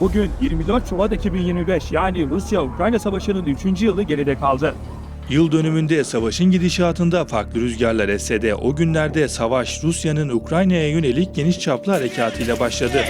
Bugün 24 Şubat 2025 yani Rusya-Ukrayna Savaşı'nın 3. yılı geride kaldı. Yıl dönümünde savaşın gidişatında farklı rüzgarlar esse de o günlerde savaş Rusya'nın Ukrayna'ya yönelik geniş çaplı harekatıyla başladı.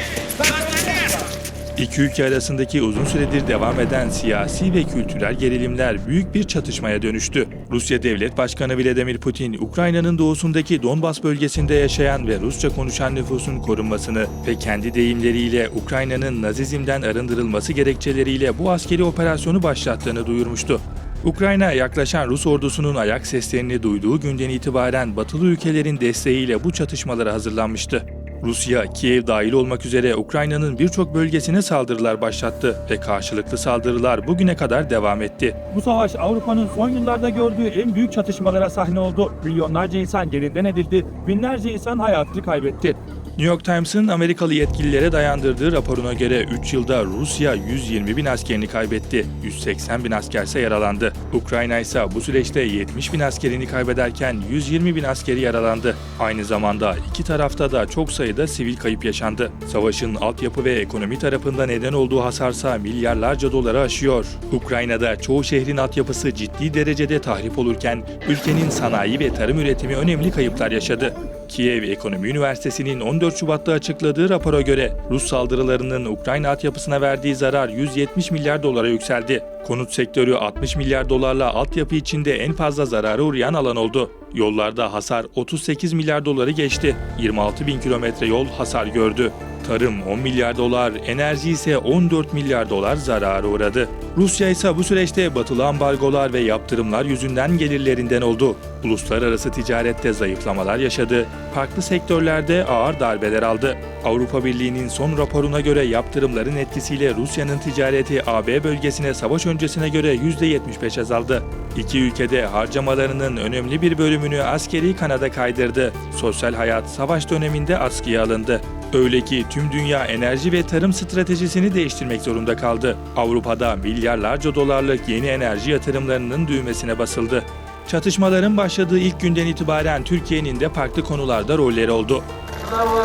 İki ülke arasındaki uzun süredir devam eden siyasi ve kültürel gerilimler büyük bir çatışmaya dönüştü. Rusya Devlet Başkanı Vladimir Putin, Ukrayna'nın doğusundaki Donbas bölgesinde yaşayan ve Rusça konuşan nüfusun korunmasını ve kendi deyimleriyle Ukrayna'nın Nazizmden arındırılması gerekçeleriyle bu askeri operasyonu başlattığını duyurmuştu. Ukrayna yaklaşan Rus ordusunun ayak seslerini duyduğu günden itibaren batılı ülkelerin desteğiyle bu çatışmalara hazırlanmıştı. Rusya, Kiev dahil olmak üzere Ukrayna'nın birçok bölgesine saldırılar başlattı ve karşılıklı saldırılar bugüne kadar devam etti. Bu savaş Avrupa'nın son yıllarda gördüğü en büyük çatışmalara sahne oldu. Milyonlarca insan yerinden edildi, binlerce insan hayatını kaybetti. New York Times'ın Amerikalı yetkililere dayandırdığı raporuna göre 3 yılda Rusya 120 bin askerini kaybetti, 180 bin askerse yaralandı. Ukrayna ise bu süreçte 70 bin askerini kaybederken 120 bin askeri yaralandı. Aynı zamanda iki tarafta da çok sayıda sivil kayıp yaşandı. Savaşın altyapı ve ekonomi tarafında neden olduğu hasarsa milyarlarca doları aşıyor. Ukrayna'da çoğu şehrin altyapısı ciddi derecede tahrip olurken ülkenin sanayi ve tarım üretimi önemli kayıplar yaşadı. Kiev Ekonomi Üniversitesi'nin 14 Şubat'ta açıkladığı rapora göre Rus saldırılarının Ukrayna altyapısına verdiği zarar 170 milyar dolara yükseldi. Konut sektörü 60 milyar dolarla altyapı içinde en fazla zarara uğrayan alan oldu. Yollarda hasar 38 milyar doları geçti. 26 bin kilometre yol hasar gördü. Tarım 10 milyar dolar, enerji ise 14 milyar dolar zarara uğradı. Rusya ise bu süreçte batılı ambargolar ve yaptırımlar yüzünden gelirlerinden oldu. Uluslararası ticarette zayıflamalar yaşadı, farklı sektörlerde ağır darbeler aldı. Avrupa Birliği'nin son raporuna göre yaptırımların etkisiyle Rusya'nın ticareti AB bölgesine savaş öncesine göre %75 azaldı. İki ülkede harcamalarının önemli bir bölümünü askeri kanada kaydırdı. Sosyal hayat savaş döneminde askıya alındı. Öyle ki tüm dünya enerji ve tarım stratejisini değiştirmek zorunda kaldı. Avrupa'da milyarlarca dolarlık yeni enerji yatırımlarının düğmesine basıldı. Çatışmaların başladığı ilk günden itibaren Türkiye'nin de farklı konularda rolleri oldu. Bravo,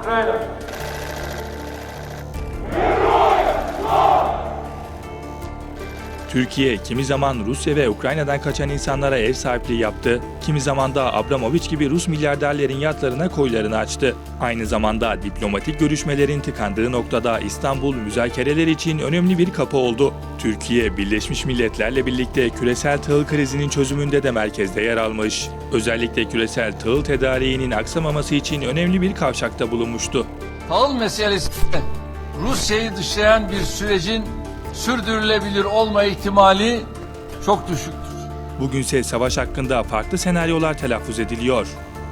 Ukrayna. Türkiye kimi zaman Rusya ve Ukrayna'dan kaçan insanlara ev sahipliği yaptı, kimi zaman da Abramovich gibi Rus milyarderlerin yatlarına koylarını açtı. Aynı zamanda diplomatik görüşmelerin tıkandığı noktada İstanbul müzakereler için önemli bir kapı oldu. Türkiye, Birleşmiş Milletler'le birlikte küresel tahıl krizinin çözümünde de merkezde yer almış. Özellikle küresel tahıl tedariğinin aksamaması için önemli bir kavşakta bulunmuştu. Tahıl meselesi Rusya'yı dışlayan bir sürecin sürdürülebilir olma ihtimali çok düşüktür. Bugünse savaş hakkında farklı senaryolar telaffuz ediliyor.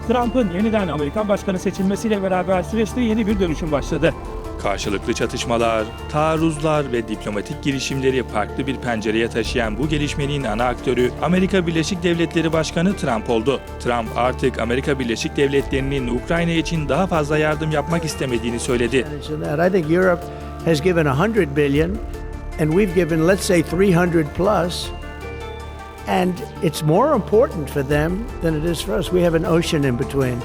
Trump'ın yeniden Amerikan başkanı seçilmesiyle beraber süreçte yeni bir dönüşüm başladı. Karşılıklı çatışmalar, taarruzlar ve diplomatik girişimleri farklı bir pencereye taşıyan bu gelişmenin ana aktörü Amerika Birleşik Devletleri Başkanı Trump oldu. Trump artık Amerika Birleşik Devletleri'nin Ukrayna için daha fazla yardım yapmak istemediğini söyledi. And we've given, let's say, 300. And it's more important for them than it is for us. We have an ocean in between,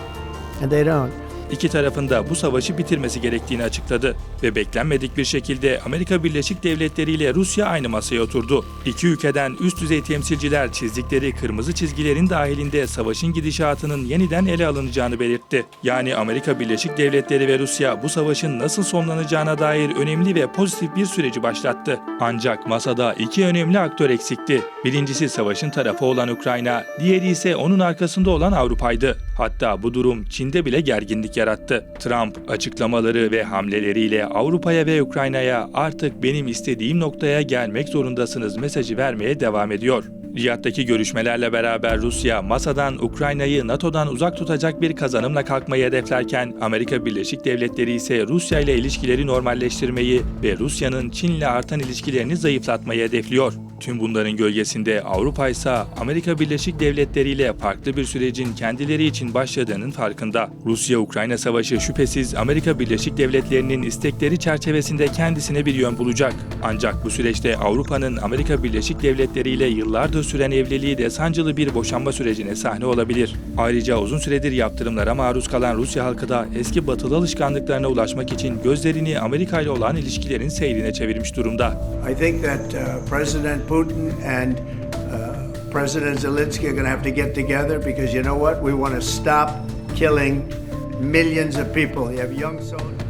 and they don't. İki tarafın da bu savaşı bitirmesi gerektiğini açıkladı ve beklenmedik bir şekilde Amerika Birleşik Devletleri ile Rusya aynı masaya oturdu. İki ülkeden üst düzey temsilciler çizdikleri kırmızı çizgilerin dahilinde savaşın gidişatının yeniden ele alınacağını belirtti. Yani Amerika Birleşik Devletleri ve Rusya bu savaşın nasıl sonlanacağına dair önemli ve pozitif bir süreci başlattı. Ancak masada iki önemli aktör eksikti. Birincisi savaşın tarafı olan Ukrayna, diğeri ise onun arkasında olan Avrupa'ydı. Hatta bu durum Çin'de bile gerginlik yarattı. Trump açıklamaları ve hamleleriyle Avrupa'ya ve Ukrayna'ya artık benim istediğim noktaya gelmek zorundasınız mesajı vermeye devam ediyor. Riyad'daki görüşmelerle beraber Rusya masadan Ukrayna'yı NATO'dan uzak tutacak bir kazanımla kalkmayı hedeflerken Amerika Birleşik Devletleri ise Rusya ile ilişkileri normalleştirmeyi ve Rusya'nın Çin'le artan ilişkilerini zayıflatmayı hedefliyor. Tüm bunların gölgesinde Avrupa ise Amerika Birleşik Devletleri ile farklı bir sürecin kendileri için başladığının farkında. Rusya-Ukrayna savaşı şüphesiz Amerika Birleşik Devletleri'nin istekleri çerçevesinde kendisine bir yön bulacak. Ancak bu süreçte Avrupa'nın Amerika Birleşik Devletleri ile yıllardır süren evliliği de sancılı bir boşanma sürecine sahne olabilir. Ayrıca uzun süredir yaptırımlara maruz kalan Rusya halkı da eski batılı alışkanlıklarına ulaşmak için gözlerini Amerika ile olan ilişkilerin seyrine çevirmiş durumda. I think that uh, President Putin and uh, President Zelensky are going to have to get together because you know what? We want to stop killing millions of people. You have young soldiers.